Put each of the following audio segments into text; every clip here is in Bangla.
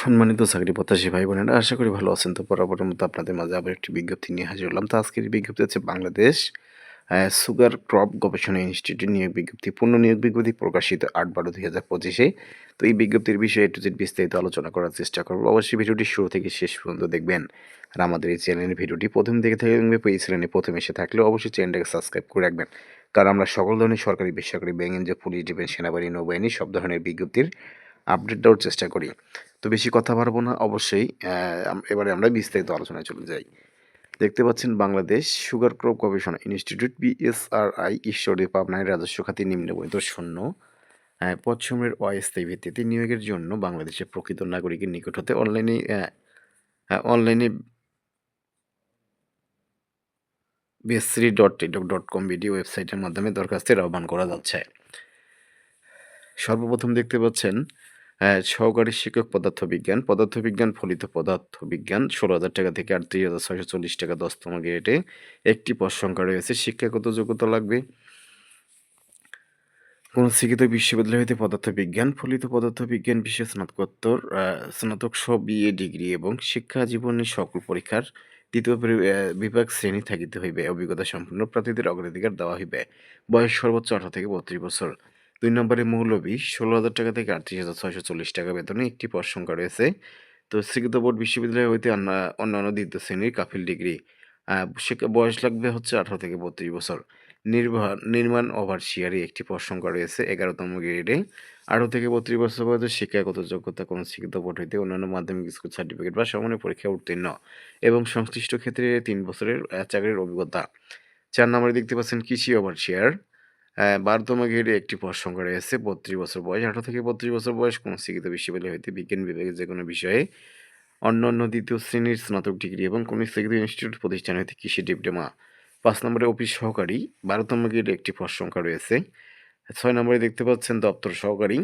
সম্মানিত চাকরি প্রত্যাশী ভাই বোনেরা, আশা করি ভালো আছেন। তো বরাবরের মতো আপনাদের মাঝে আবার একটি বিজ্ঞপ্তি নিয়ে হাজির হলাম। তো আজকের বিজ্ঞপ্তি হচ্ছে বাংলাদেশ সুগার ক্রপ গবেষণা ইনস্টিটিউট নিয়োগ বিজ্ঞপ্তি, পূর্ণ নিয়োগ বিজ্ঞপ্তি প্রকাশিত আট বারো দুই হাজার পঁচিশে। তো এই বিজ্ঞপ্তির বিষয়ে একটু বিস্তারিত আলোচনা করার চেষ্টা করব। অবশ্যই ভিডিওটি শুরু থেকে শেষ পর্যন্ত দেখবেন। আর আমাদের এই চ্যানেলের ভিডিওটি প্রথম দেখে থাকবে এই চ্যানেলে প্রথম এসে থাকলে অবশ্যই চ্যানেলটাকে সাবস্ক্রাইব করে রাখবেন। কারণ আমরা সকল ধরনের সরকারি, বেসরকারি, ব্যাংক যে পুলিশ, ডিফেন্স, সেনাবাহিনী, নৌবাহিনী সব ধরনের বিজ্ঞপ্তির আপডেট দেওয়ার চেষ্টা করি। তো বেশি কথা পারব না, অবশ্যই এবারে আমরা বিস্তারিত আলোচনায় চলে যাই। দেখতে পাচ্ছেন বাংলাদেশ সুগার ক্রপ গবেষণা ইনস্টিটিউট বিএসআরআই ঈশ্বরী পাবনায় রাজস্ব খাতে নিম্নবর্ণিত শূন্য পশ্চিমের অস্থায়ী ভিত্তিতে নিয়োগের জন্য বাংলাদেশের প্রকৃত নাগরিকের নিকট হতে অনলাইনে অনলাইনে BSC dot Teletalk dot com video ওয়েবসাইটের মাধ্যমে দরখাস্তের আহ্বান করা যাচ্ছে। সর্বপ্রথম দেখতে পাচ্ছেন সহকারী শিক্ষক পদার্থবিজ্ঞান পদার্থবিজ্ঞান ফলিত পদার্থবিজ্ঞান, ষোলো হাজার টাকা থেকে আটত্রিশ হাজার ছয়শো চল্লিশ টাকা দশতম গ্রেডে একটি পদ সংখ্যা রয়েছে। শিক্ষাগত যোগ্যতা লাগবে। কোন শিক্ষিত বিশ্ববিদ্যালয় হইতে পদার্থবিজ্ঞান, ফলিত পদার্থবিজ্ঞান বিষয়ে স্নাতকোত্তর স্নাতক সহ বিএ ডিগ্রি এবং শিক্ষা জীবনের সকল পরীক্ষার দ্বিতীয় বিভাগ শ্রেণি থাকিতে হইবে। অভিজ্ঞতা সম্পন্ন প্রার্থীদের অগ্রাধিকার দেওয়া হইবে। বয়স সর্বোচ্চ আঠারো থেকে বত্রিশ বছর। দুই নম্বরে মৌলবী, ষোলো হাজার টাকা থেকে আটত্রিশ হাজার ছয়শো চল্লিশ টাকা বেতনে একটি পদ সংখ্যা রয়েছে। তো শিক্ষিত বোর্ড বিশ্ববিদ্যালয় হইতে অন্য- অন্যান্য দ্বিতীয় শ্রেণির কাফিল ডিগ্রি। শিক্ষা বয়স লাগবে হচ্ছে আঠারো থেকে বত্রিশ বছর। নির্বাহ নির্মাণ ওভারসিয়ারে একটি পদ সংখ্যা রয়েছে এগারোতম গ্রেডে। আঠারো থেকে বত্রিশ বছর বয়সে শিক্ষাগত যোগ্যতা কোনো শিক্ষিত বোর্ড হইতে অন্যান্য মাধ্যমিক স্কুল সার্টিফিকেট বা সমানের পরীক্ষায় উত্তীর্ণ এবং সংশ্লিষ্ট ক্ষেত্রে তিন বছরের চাকরির অভিজ্ঞতা। চার নম্বরে দেখতে পাচ্ছেন কৃষি ওভারসিয়ার বারোতম গ্রেডে একটি পদ সংখ্যা রয়েছে, বত্রিশ বছর বয়স, আঠারো থেকে বত্রিশ বছর বয়স, কোনো শিক্ষিত বিশ্ববিদ্যালয় হইতে বিজ্ঞান বিভাগের যে কোনো বিষয়ে অন্য অন্য দ্বিতীয় শ্রেণির স্নাতক ডিগ্রি এবং কোনো শিক্ষিত ইনস্টিটিউট প্রতিষ্ঠান হইতে কৃষি ডিপ্লোমা। পাঁচ নম্বরে অফিস সহকারী, বারোতম গ্রেডে একটি পদ সংখ্যা রয়েছে, ছয় নম্বরে দেখতে পাচ্ছেন দপ্তর সহকারী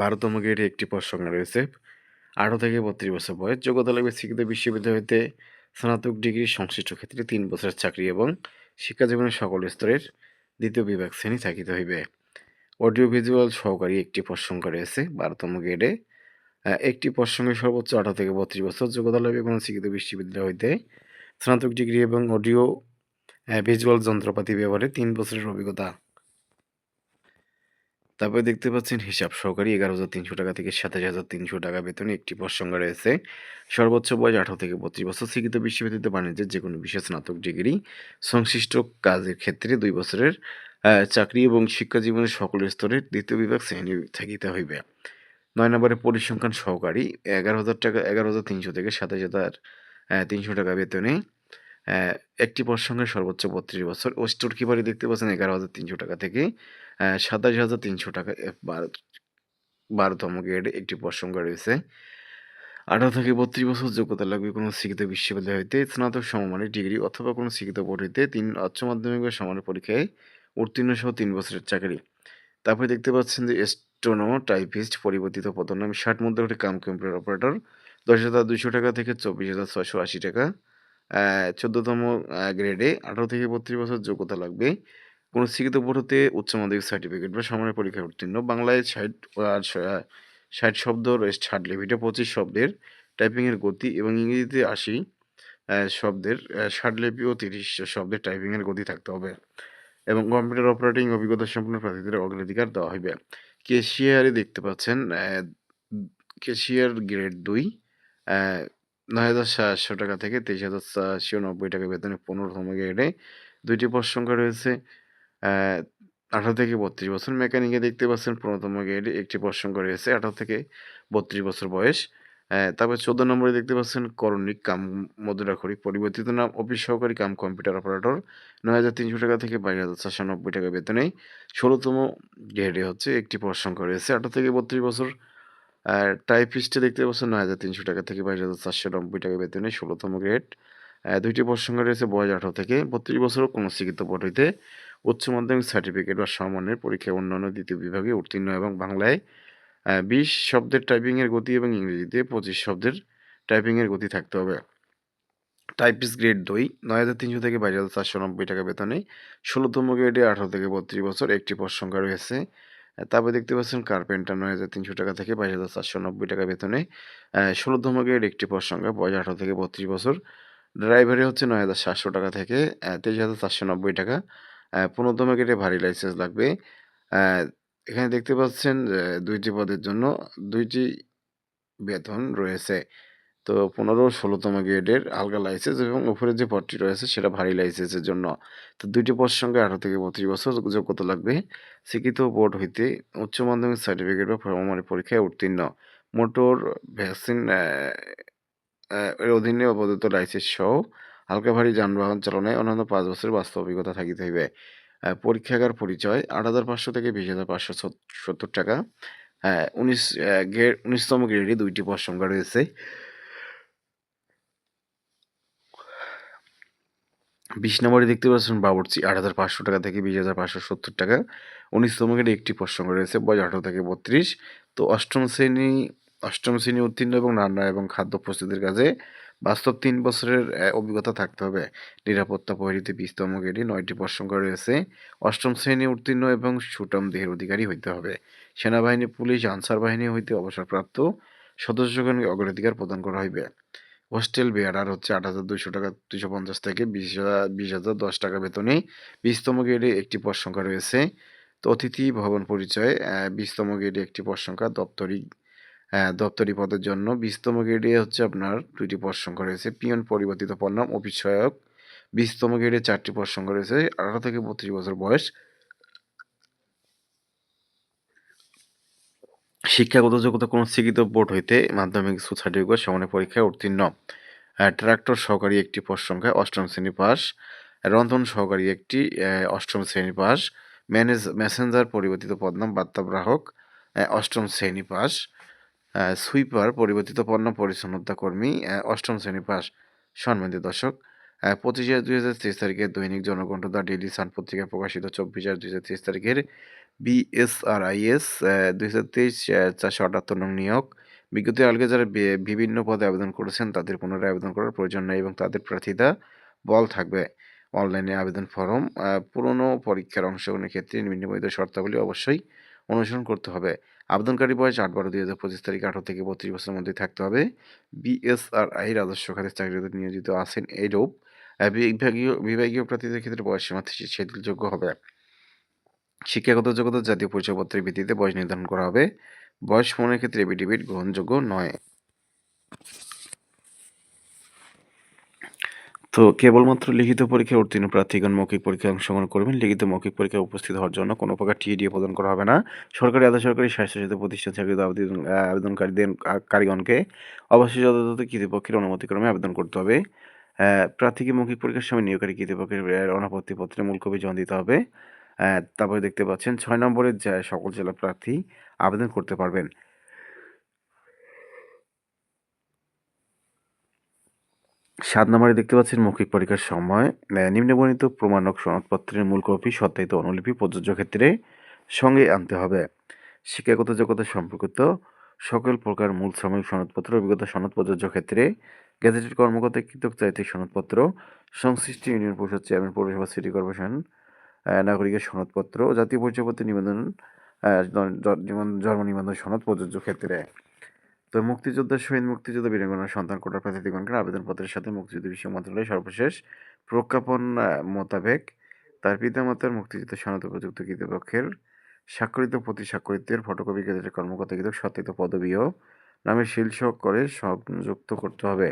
বারোতম গ্রেডে একটি পদ রয়েছে, আঠারো থেকে বত্রিশ বছর বয়স, যোগ্যতা লাগবে শিক্ষিত বিশ্ববিদ্যালয় হইতে স্নাতক ডিগ্রি সংশ্লিষ্ট ক্ষেত্রে তিন বছরের চাকরি এবং শিক্ষাজীবনের সকল স্তরের দ্বিতীয় বিভাগ শ্রেণি থাকিতে হইবে। অডিও ভিজুয়াল সহকারী একটি প্রসঙ্গ রয়েছে, বারোতম গ্রেডে একটি প্রসঙ্গে সর্বোচ্চ আঠারো থেকে বত্রিশ বছর যোগ্যতা লাভে কোনো শিক্ষিত বিশ্ববিদ্যালয় হইতে স্নাতক ডিগ্রি এবং অডিও ভিজুয়াল যন্ত্রপাতি ব্যবহারে তিন বছরের অভিজ্ঞতা। তারপরে দেখতে পাচ্ছেন হিসাব সহকারী এগারো হাজার তিনশো টাকা থেকে সাতাশ হাজার তিনশো টাকা বেতনে একটি সংখ্যা রয়েছে। সর্বোচ্চ বয়স আঠারো থেকে বত্রিশ বছর, শিক্ষিত বিশ্ববিদ্যালয় বাণিজ্যের যে কোনো বিষয়ে স্নাতক ডিগ্রি, সংশ্লিষ্ট কাজের ক্ষেত্রে দুই বছরের চাকরি এবং শিক্ষা জীবনের সকল স্তরের দ্বিতীয় বিভাগ শ্রেণি থাকিতে হইবে। নয় নম্বরে পরিসংখ্যান সহকারী, এগারো হাজার টাকা, এগারো হাজার তিনশো থেকে সাতাশ হাজার তিনশো টাকা বেতনে একটি সংখ্যা সর্বোচ্চ বত্রিশ বছর। ও স্টোর কিপারে দেখতে পাচ্ছেন এগারো হাজার তিনশো টাকা থেকে সাতাশ হাজার তিনশো টাকা বারো, বারোতম গ্রেডে একটি পদ সংখ্যা রয়েছে। আঠারো থেকে বত্রিশ বছর যোগ্যতা লাগবে কোনো শিক্ষিত বিশ্ববিদ্যালয় হইতে, স্নাতক সমমানের ডিগ্রি অথবা কোনো শিক্ষিত বোর্ড হইতে, তিন, উচ্চ মাধ্যমিক বা সমানের পরীক্ষায় উত্তীর্ণ সহ তিন বছরের চাকরি। তারপরে দেখতে পাচ্ছেন যে স্টোনো টাইপিস্ট পরিবর্তিত পদনাম ষাট মধ্যে কাম কম্পিউটার অপারেটর দশ হাজার দুশো টাকা থেকে চব্বিশ হাজার ছশো আশি টাকা। চোদ্দতম গ্রেডে আঠারো থেকে বত্রিশ বছর যোগ্যতা লাগবে। কোনো বোর্ড হতে উচ্চ মাধ্যমিক সার্টিফিকেট বা সমানের পরীক্ষায় উত্তীর্ণ। বাংলায় ষাট ষাট শব্দ ষাট লিপিটা পঁচিশ শব্দের টাইপিংয়ের গতি এবং ইংরেজিতে আশি শব্দের ষাট লিপি ও তিরিশ শব্দের টাইপিংয়ের গতি থাকতে হবে এবং কম্পিউটার অপারেটিং অভিজ্ঞতা সম্পন্ন প্রার্থীদের অগ্রাধিকার দেওয়া হবে কেশিয়ারে দেখতে পাচ্ছেন কেশিয়ার গ্রেড দুই নয় হাজার সাতশো টাকা থেকে তেইশ হাজার চারশো নব্বই টাকা বেতনে পনেরোতম গ্রেডে দুইটি পদ সংখ্যা রয়েছে। আঠারো থেকে বত্রিশ বছর মেকানিকে দেখতে পাচ্ছেন পনেরোতম গ্রেডে একটি সংখ্যা রয়েছে আঠারো থেকে বত্রিশ বছর বয়স। তারপর চোদ্দ নম্বরে দেখতে পাচ্ছেন করণিক কাম মধুরাখরি পরিবর্তিত নাম অফিস সহকারী কাম কম্পিউটার অপারেটর, নয় হাজার তিনশো টাকা থেকে বাইশ হাজার চারশো নব্বই টাকা বেতনে। ষোলোতম গ্রেডে হচ্ছে একটি পদ সংখ্যা রয়েছে আঠারো থেকে বত্রিশ বছর। টাইপিস্টে দেখতে পাচ্ছেন নয় হাজার তিনশো টাকা থেকে বাইশ হাজার চারশো নব্বই টাকা বেতনে ষোলোতম গ্রেড দুইটি সংখ্যা রয়েছে বয়স আঠারো থেকে বত্রিশ বছর, কোনো শিক্ষিত হইতে উচ্চ মাধ্যমিক সার্টিফিকেট বা সমমানের পরীক্ষায় অন্যান্য দ্বিতীয় বিভাগে উত্তীর্ণ এবং বাংলায় বিশ শব্দের টাইপিংয়ের গতি এবং ইংরেজিতে পঁচিশ শব্দের টাইপিংয়ের গতি থাকতে হবে টাইপিস গ্রেড দুই নয় হাজার তিনশো থেকে বাইশ হাজার চারশো নব্বই টাকা বেতনে ষোলোতম গ্রেডে আঠারো থেকে বত্রিশ বছর একটি পদ সংখ্যা রয়েছে তারপরে দেখতে পাচ্ছেন কার্পেন্টার ৯,৩০০ টাকা থেকে ২২,৪৯০ টাকা বেতনে ১৬তম গ্রেড একটি পদ সংখ্যা বয়স ১৮ থেকে ৩২ বছর। ড্রাইভারি হচ্ছে ৯,৭০০ টাকা থেকে তেইশ হাজার চারশো নব্বই টাকা। ১৫তম গ্রেডে ভারী লাইসেন্স লাগবে। এখানে দেখতে পাচ্ছেন দুইটি পদের জন্য দুইটি বেতন রয়েছে। তো ১৫ ও ১৬তম গ্রেডের হালকা লাইসেন্স এবং উপরে যে পদটি রয়েছে সেটা ভারী লাইসেন্সের জন্য। তো ২ টি পদ সংখ্যা ১৮ থেকে ৩২ বছর যোগ্যতা লাগবে। শিক্ষিত বোর্ড হইতে উচ্চ মাধ্যমিক সার্টিফিকেট বা সমমানের পরীক্ষায় উত্তীর্ণ। মোটর, ভ্যাকসিন এর অধীনে প্রদত্ত লাইসেন্স সহ হালকা ভারী যানবাহন চালনায় অন্যান্য ৫ বছরের বাস্তব অভিজ্ঞতা থাকিতে হইবে। পরীক্ষাগার পরিচয় ৮৫০০ থেকে ২০,৫৭০ টাকা। হ্যাঁ, ১৯ অ্যা গ্রেড ১৯তম গ্রেডে ২ টি পদ সংখ্যা রয়েছে। ২০ নম্বরে দেখতে পাচ্ছেন বাবুর্চি ৮৫০০ টাকা থেকে ২০,৫৭০ টাকা। ১৯তম গ্রেডে একটি পদ সংখ্যা রয়েছে বয়স ১৮ থেকে ৩২। তো অষ্টম শ্রেণি অষ্টম শ্রেণি উত্তীর্ণ এবং রান্না এবং খাদ্য প্রস্তুতির কাজে বাস্তব তিন বছরের অভিজ্ঞতা থাকতে হবে। নিরাপত্তা প্রহরীতে ২০তম গ্রেডে ৯ টি পদ সংখ্যা রয়েছে। অষ্টম শ্রেণি উত্তীর্ণ এবং সুটম দেহের অধিকারী হইতে হবে। সেনাবাহিনী, পুলিশ, আনসার বাহিনী হইতে অবসরপ্রাপ্ত সদস্যগণকে অগ্রাধিকার প্রদান করা হইবে। হোস্টেল বেয়ারার হচ্ছে ৮,২০০ টাকা ২৫০ থেকে ২০,০১০ টাকা বেতনে ২০তম গ্রেডে একটি পদ সংখ্যা রয়েছে। তো অতিথি ভবন পরিচয় ২০তম গ্রেডে একটি পদ সংখ্যা দপ্তরি অ্যা দপ্তরি পদের জন্য ২০তম গ্রেডে হচ্ছে আপনার ২ টি পদ সংখ্যা রয়েছে। পিয়ন পরিবর্তিত পদ নাম অফিস সহায়ক ২০তম গ্রেডে ৪ টি পদ সংখ্যা রয়েছে। ১৮ থেকে ৩২ বছর বয়স। শিক্ষাগত যোগ্যতা কোনো স্বীকৃত বোর্ড হইতে মাধ্যমিক সার্টিফিকেট সমানের পরীক্ষায় উত্তীর্ণ। ট্রাক্টর সহকারী একটি পদ সংখ্যা, অষ্টম শ্রেণি পাস। রন্ধন সহকারী একটি অষ্টম শ্রেণি পাস। ম্যানেজ মেসেঞ্জার পরিবর্তিত পদনাম বার্তাগ্রাহক অ্যা অষ্টম শ্রেণি পাস। সুইপার পরিবর্তিত পণ্য পরিচ্ছন্নতা কর্মী অষ্টম শ্রেণি পাস। সম্মানিত দর্শক, আ ২৫/০২/২০২৩ তারিখে দৈনিক জনকণ্ঠ দ্য ডেইলি সান পত্রিকায় প্রকাশিত ২৪/০২/২৩ তারিখের বিএসআরআইএস অ্যা ২০২৩ অ্যা ৪৭৮ নং নিয়োগ বিজ্ঞপ্তির আলোকে যারা বিভিন্ন পদে আবেদন করেছেন তাদের পুনরায় আবেদন করার প্রয়োজন নাই এবং তাদের প্রার্থিতা বল থাকবে। অনলাইনে আবেদন ফরম পুরনো পরীক্ষার অংশগ্রহণের ক্ষেত্রে নিম্নবর্ণিত শর্তাবলী অবশ্যই অনুসরণ করতে হবে। আবেদনকারী বয়স ৮/১২/২০২৫ তারিখ ১৮ থেকে ৩২ বছরের মধ্যে থাকতে হবে। বিএসআরআই রাজস্ব খাতে চাকরিতে নিয়োজিত আছেন এইরূপ আ বিভাগীয় বিভাগীয় প্রার্থীদের ক্ষেত্রে বয়সসীমা শিথিলযোগ্য হবে। শিক্ষাগত যোগ্যতা জাতীয় পরিচয়পত্রের ভিত্তিতে বয়স নির্ধারণ করা হবে। বয়স প্রমাণের ক্ষেত্রে এফিডেভিট গ্রহণযোগ্য নয়। তো কেবলমাত্র লিখিত পরীক্ষায় উত্তীর্ণ প্রার্থীগণ মৌখিক পরীক্ষায় অংশগ্রহণ করবেন। লিখিত মৌখিক পরীক্ষায় উপস্থিত হওয়ার জন্য কোনো প্রকার টিএডিএ প্রদান করা হবে না। সরকারি, আধা-সরকারি, স্বায়ত্তশাসিত প্রতিষ্ঠান চাকরিতে আবেদন আবেদনকারীদের কারিগণকে অবশ্যই যথাযথ কর্তৃপক্ষের অনুমতিক্রমে আবেদন করতে হবে। প্রার্থীকে মৌখিক পরীক্ষার সময় নিয়োগকারী কর্তৃপক্ষের অ্যা অনাপত্তি পত্রের মূল কপি জমা দিতে হবে। তারপরে দেখতে পাচ্ছেন ছয় নম্বরের সকল জেলা প্রার্থী আবেদন করতে পারবেন। ৭ নম্বরে দেখতে পাচ্ছেন মৌখিক পরীক্ষার সময় নিম্নবর্ণিত প্রমাণক সনদপত্রের মূল কপি সত্যায়িত অনুলিপি প্রযোজ্য ক্ষেত্রে সঙ্গে আনতে হবে। শিক্ষাগত যোগ্যতা সম্পর্কিত সকল প্রকার মূল শ্রমিক সনদপত্র, অভিজ্ঞতা সনদ প্রযোজ্য ক্ষেত্রে গেজেটেড কর্মকর্তা কৃতক চারিত্রিক সনদপত্র, সংশ্লিষ্ট ইউনিয়ন পরিষদ চেয়ারম্যান, পৌরসভা, সিটি কর্পোরেশন নাগরিকের সনদপত্র, জাতীয় পরিচয়পত্রের নিবন্ধন জন্ম নিবন্ধন সনদ প্রযোজ্য ক্ষেত্রে। তো মুক্তিযোদ্ধা, শহীদ মুক্তিযোদ্ধা, বীরাঙ্গনার সন্তান কোটার প্রার্থীগণকে আবেদনপত্রের সাথে মুক্তিযুদ্ধ বিষয়ক মন্ত্রণালয়ের সর্বশেষ প্রজ্ঞাপন মোতাবেক তার পিতামাতার মুক্তিযুদ্ধ সনদ উপযুক্ত কৃতপক্ষের স্বাক্ষরিত প্রতি স্বাক্ষরিতের ফটোকপি গেজেটেড কর্মকর্তা কৃতক সত্যায়িত পদবি ও নামের শীর্ষক করে সংযুক্ত করতে হবে।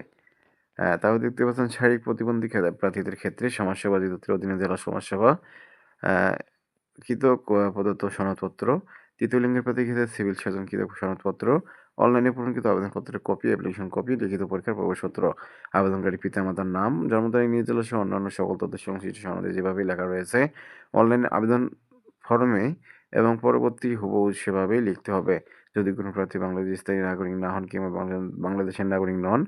তারপর দেখতে পাচ্ছেন শারীরিক প্রতিবন্ধী প্রার্থীদের ক্ষেত্রে সমাজসেবা অধিদপ্তরের অধীনে জেলা সমাজসেবা কৃতক প্রদত্ত সনদপত্র, তৃতীয় লিঙ্গের প্রার্থীর ক্ষেত্রে সিভিল সার্জন কৃতক সনদপত্র, অনলাইনে পূরণকৃত আবেদনপত্রের কপি, অ্যাপ্লিকেশন কপি, লিখিত পরীক্ষার প্রবেশপত্র, আবেদনকারী পিতামাতার নাম, জন্ম তারিখ, নিজ জেলা অন্যান্য সকল তথ্য সংশ্লিষ্ট সনদে যেভাবে লেখা রয়েছে অনলাইনে আবেদন ফর্মে এবং পরবর্তী হুবহু সেভাবেই লিখতে হবে। যদি কোনো প্রার্থী বাংলাদেশ স্থায়ী নাগরিক না হন কিংবা বাংলাদেশের নাগরিক নন,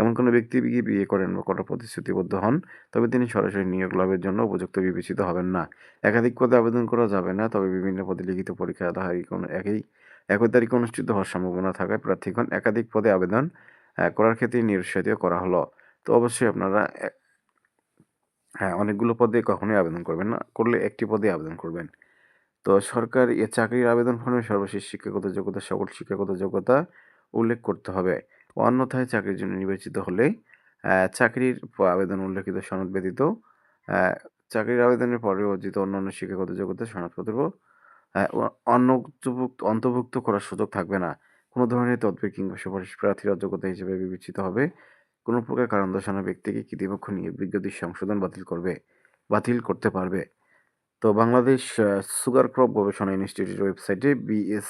এমন কোনো ব্যক্তি গিয়ে বিয়ে করেন বা করার প্রতিশ্রুতিবদ্ধ হন, তবে তিনি সরাসরি নিয়োগ লাভের জন্য উপযুক্ত বিবেচিত হবেন না। একাধিক পদে আবেদন করা যাবে না, তবে বিভিন্ন পদে লিখিত পরীক্ষা তাহারই কোনো একই একই তারিখে অনুষ্ঠিত হওয়ার সম্ভাবনা থাকায় প্রার্থীগণ একাধিক পদে আবেদন করার ক্ষেত্রে নিরুৎসাহিত করা হলো। তো অবশ্যই আপনারা হ্যাঁ, অনেকগুলো পদে কখনোই আবেদন করবেন না। করলে একটি পদে আবেদন করবেন। তো সরকার এ চাকরির আবেদন ফর্মে সর্বশেষ শিক্ষাগত যোগ্যতা সকল শিক্ষাগত যোগ্যতা উল্লেখ করতে হবে অন্যথায় চাকরির জন্য নির্বাচিত হলে চাকরির আবেদন উল্লেখিত সনদ ব্যতীত চাকরির আবেদনের পরে অর্জিত অন্যান্য শিক্ষাগত যোগ্যতা সনদপত্র অন্তর্ভুক্ত অন্তর্ভুক্ত করার সুযোগ থাকবে না। কোনো ধরনের তদবির কিংবা সুপারিশ প্রার্থীর অযোগ্যতা হিসেবে বিবেচিত হবে কোনো প্রকার কারণ দর্শানো ব্যক্তিকে কর্তৃপক্ষ নিয়ে বিজ্ঞপ্তি সংশোধন বাতিল করবে বাতিল করতে পারবে। তো বাংলাদেশ সুগার ক্রপ গবেষণা ইনস্টিটিউটের ওয়েবসাইটে BS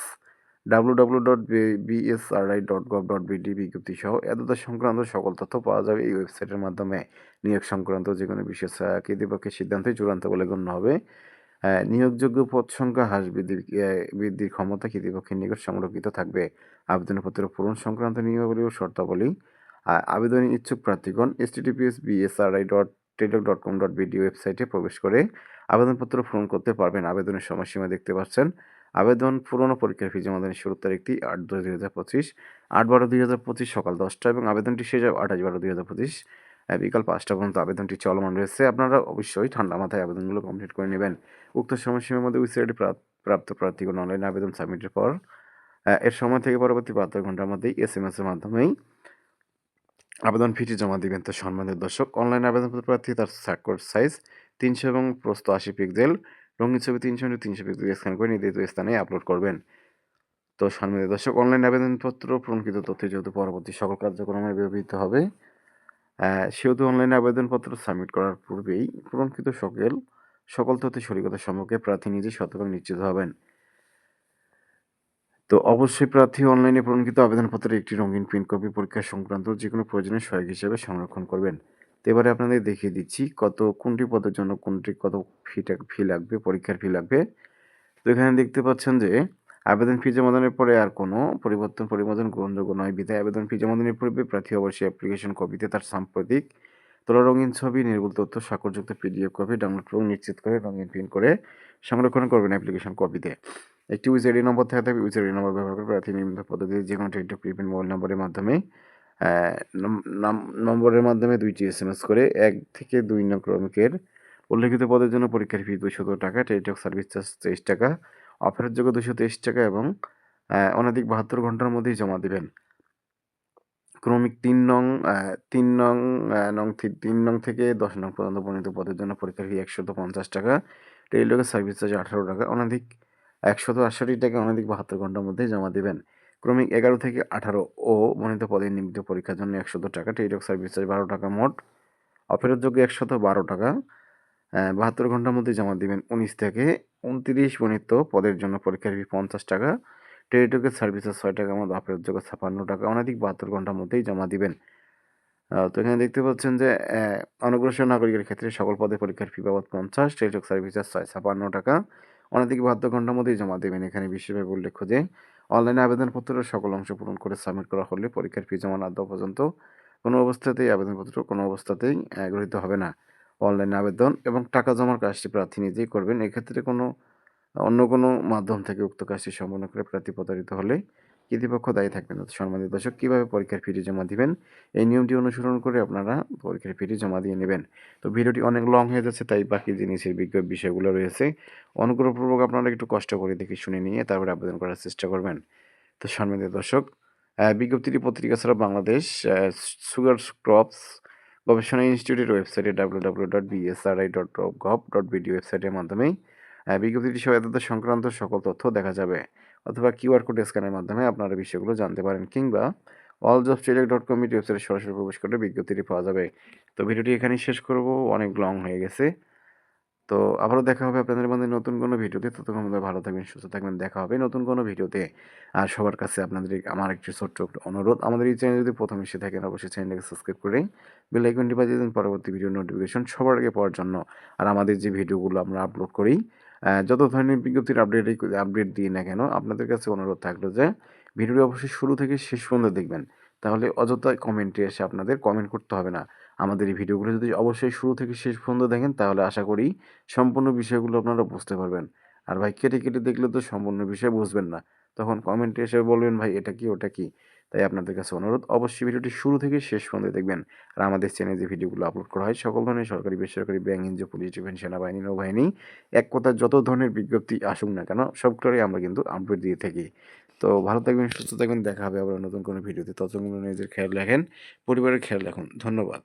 W W dot BSRI dot gov dot BD বিজ্ঞপ্তি সহ এতদ সংক্রান্ত সকল তথ্য পাওয়া যাবে এই ওয়েবসাইটের মাধ্যমে। নিয়োগ সংক্রান্ত যে কোনো বিশেষ আহ, কর্তৃপক্ষের সিদ্ধান্তই চূড়ান্ত বলে গণ্য হবে। নিয়োগযোগ্য পদ সংখ্যা হ্রাস বৃদ্ধি আহ, বৃদ্ধির ক্ষমতা কর্তৃপক্ষের নিকট সংরক্ষিত থাকবে। আবেদনপত্র পূরণ সংক্রান্ত নিয়মাবলী ও শর্তাবলী। আবেদনে ইচ্ছুক প্রার্থীগণ S TDPS BSRI dot Teletalk dot com dot BD ওয়েবসাইটে প্রবেশ করে আবেদনপত্র পূরণ করতে পারবেন। আবেদনের সময়সীমা দেখতে পাচ্ছেন। আবেদন পূরণ পরীক্ষার ফি জমা দানের শুরুর তারিখটি আট দশ দুই হাজার পঁচিশ আট বারো দুই হাজার পঁচিশ সকাল দশটা এবং আবেদনটি শেষ হবে আঠাশ বারো দুই হাজার পঁচিশ। বিকাল পাঁচটা পর্যন্ত আবেদনটি চলমান রয়েছে। আপনারা অবশ্যই ঠান্ডা মাথায় আবেদনগুলো কমপ্লিট করে নেবেন। উক্ত সময়সীমার মধ্যে ওয়েবসাইটে প্রাপ্ত প্রার্থীগণ অনলাইনে আবেদন সাবমিটের পর এর সময় থেকে পরবর্তী বাহাত্তর ঘণ্টার মধ্যেই এস এম এস এর মাধ্যমেই আবেদন ফিটি জমা দিবেন। তো সম্মানিত দর্শক অনলাইন আবেদনপত্র প্রার্থী তার স্বাক্ষর সাইজ তিনশো এবং প্রস্ত আশি পিক্সেল রঙিন ছবি তিনশো তিনশো পিক্সেল স্ক্যান করে নির্ধারিত স্থানে আপলোড করবেন। তো সম্মানিত দর্শক অনলাইন আবেদনপত্র পূরণকৃত তথ্য যেহেতু পরবর্তী সকল কার্যক্রমে ব্যবহৃত হবে সেহেতু অনলাইন আবেদনপত্র সাবমিট করার পূর্বেই পূরণকৃত সকল সকল তথ্য সঠিকতা সম্পর্কে প্রার্থী নিজে শতভাগ নিশ্চিত হবেন। তো অবশ্যই প্রার্থী অনলাইনে পূরণকৃত আবেদনপত্রের একটি রঙিন প্রিন্ট কপি পরীক্ষা সংক্রান্ত যে কোনো প্রয়োজনীয় সহায়ক হিসেবে সংরক্ষণ করবেন। তো এবারে আপনাদের দেখিয়ে দিচ্ছি কত, কোনটি পদের জন্য কোনটি, কত ফি ফি লাগবে, পরীক্ষার ফি লাগবে। তো এখানে দেখতে পাচ্ছেন যে আবেদন ফি জমাদানের পরে আর কোনো পরিবর্তন পরিবর্তন গ্রহণযোগ্য নয়। বিধায় আবেদন ফি জমাদানের পূর্বে প্রার্থী অবশ্যই অ্যাপ্লিকেশন কপিতে তার সাম্প্রতিক তোলা রঙিন ছবি, নির্ভুল তথ্য, স্বাক্ষরযুক্ত পিডিএফ কপি ডাউনলোড এবং নিশ্চিত করে রঙিন প্রিন্ট করে সংরক্ষণ করবেন অ্যাপ্লিকেশন কপিতে একটি ইউজার নম্বর থাকতে হবে। ইউজার নম্বর ব্যবহার করে প্রার্থী নিম্ন পদ্ধতিতে যে কোনো টেলিটক প্রিপেড মোবাইল নম্বরের মাধ্যমে নাম- নম্বরের মাধ্যমে দুইটি এস এম এস করে এক থেকে দুই নং ক্রমিকের উল্লেখিত পদের জন্য পরীক্ষার ফি দুশত টাকা টেলিটক সার্ভিস চার্জ তেইশ টাকা অফারের যোগ্য দুশো তেইশ টাকা এবং অনধিক বাহাত্তর ঘণ্টার মধ্যেই জমা দিবেন। ক্রমিক তিন নং তিন নং নং তিন নং থেকে দশ নং পর্যন্ত বর্ণিত পদের জন্য পরীক্ষার ফি একশত পঞ্চাশ টাকা। টেলিটকের সার্ভিস চার্জ আঠারো টাকা। অনধিক একশত আটষট্টি টাকা, অনধিক বাহাত্তর ঘণ্টার মধ্যে জমা দিবেন। ক্রমিক এগারো থেকে আঠারো ও বর্ণিত পদে নিমিত পরীক্ষার জন্য একশত টাকা। টেলিটক সার্ভিস চার্জ বারো টাকা মোট। অফেরতযোগ্য একশত বারো টাকা। বাহাত্তর ঘণ্টার মধ্যে জমা দিবেন। উনিশ থেকে উনত্রিশ বর্ণিত পদের জন্য পরীক্ষার ফি পঞ্চাশ টাকা। টেলিটকের সার্ভিসের ছয় টাকার মধ্যে অফেরতযোগ্য ছাপান্ন টাকা। অনধিক বাহাত্তর ঘণ্টার মধ্যেই জমা দিবেন। তো এখানে দেখতে পাচ্ছেন যে অনগ্রসর নাগরিকের ক্ষেত্রে সকল পদে পরীক্ষার ফি বাবদ পঞ্চাশ, টেলিটক সার্ভিসের ছয়, ছাপান্ন টাকা। অনধিক বাহাত্তর ঘণ্টার মধ্যেই জমা দেবেন। এখানে বিশেষভাবে উল্লেখ্য যে, অনলাইনে আবেদনপত্রের সকল অংশ পূরণ করে সাবমিট করা হলে পরীক্ষার ফি জমা না দেওয়া পর্যন্ত কোনো অবস্থাতেই আবেদনপত্র কোনো অবস্থাতেই গৃহীত হবে না। অনলাইনে আবেদন এবং টাকা জমার কাজটি প্রার্থী নিজেই করবেন। এক্ষেত্রে কোনো, অন্য কোনো মাধ্যম থেকে উক্ত কাজটি সম্পন্ন করে প্রার্থী প্রতারিত হলে কর্তৃপক্ষ দায়ী থাকবেন। সম্মানিত দর্শক, কীভাবে পরীক্ষার ফিটি জমা দিবেন? এই নিয়মটি অনুসরণ করে আপনারা পরীক্ষার ফিটি জমা দিয়ে নেবেন। তো ভিডিওটি অনেক লং হয়ে যাচ্ছে, তাই বাকি জিনিসের বিজ্ঞ বিষয়গুলো রয়েছে। অনুগ্রহপূর্বক আপনারা একটু কষ্ট করে দেখে শুনে নিয়ে তারপরে আবেদন করার চেষ্টা করবেন। তো সম্মানিত দর্শক বিজ্ঞপ্তিটি পত্রিকা ছাড়া বাংলাদেশ সুগার ক্রপস গবেষণা ইনস্টিটিউটের ওয়েবসাইটে W W dot BSRI dot gov dot BD ওয়েবসাইটের মাধ্যমেই বিজ্ঞপ্তিটি সহায়তা সংক্রান্ত সকল তথ্য দেখা যাবে। অথবা কিউআর কোড স্ক্যানের মাধ্যমে আপনারা বিষয়গুলো জানতে পারেন কিংবা all job Teletalk dot committee ওয়েবসাইটে সরাসরি প্রবেশ করে বিজ্ঞপ্তিটি পাওয়া যাবে। তো ভিডিওটি এখানেই শেষ করব। অনেক লং হয়ে গেছে। তো আবারও দেখা হবে আপনাদের মধ্যে নতুন কোনো ভিডিওতে। ততক্ষণ মধ্যে ভালো থাকবেন, সুস্থ থাকবেন। দেখা হবে নতুন কোনো ভিডিওতে। আর সবার কাছে আপনাদের আমার একটি ছোট্ট অনুরোধ, আমাদের এই চ্যানেল যদি প্রথম এসে থাকেন, অবশ্যই চ্যানেলটাকে সাবস্ক্রাইব করে বেল আইকনটি বাজিয়ে দিন পরবর্তী ভিডিও নোটিফিকেশন সবার আগে পাওয়ার জন্য। আর আমাদের যে ভিডিওগুলো আমরা আপলোড করি যত ধরনের বিজ্ঞপ্তির আপডেট আপডেট দিই না কেন, আপনাদের কাছে অনুরোধ থাকল যে ভিডিওটি অবশ্যই শুরু থেকে শেষ পর্যন্ত দেখবেন। তাহলে অযথা কমেন্টে এসে আপনাদের কমেন্ট করতে হবে না। আমাদের এই ভিডিওগুলো যদি অবশ্যই শুরু থেকে শেষ পর্যন্ত দেখেন, তাহলে আশা করি সম্পূর্ণ বিষয়গুলো আপনারা বুঝতে পারবেন। আর ভাই, কেটে কেটে দেখলে তো সম্পূর্ণ বিষয় বুঝবেন না। তখন কমেন্টে এসে বলবেন, ভাই, এটা কি, ওটা কি? তাই আপনাদের কাছে অনুরোধ, অবশ্যই ভিডিওটি শুরু থেকে শেষ পর্যন্ত দেখবেন। আর আমাদের চ্যানেলে যে ভিডিওগুলো আপলোড করা হয়, সকল ধরনের সরকারি, বেসরকারি ব্যাংক এনজিও পুলিশ ডিফেন্স সেনাবাহিনী, নৌবাহিনী, এক কথা যত ধরনের বিজ্ঞপ্তি আসুক না কেন সবগুলোই আমরা কিন্তু আপডেট দিয়ে থাকি। তো ভালো থাকবেন, সুস্থ থাকবেন, দেখা হবে আবার নতুন কোনো ভিডিওতে। ততক্ষণ নিজের খেয়াল রাখেন, পরিবারের খেয়াল রাখুন। ধন্যবাদ।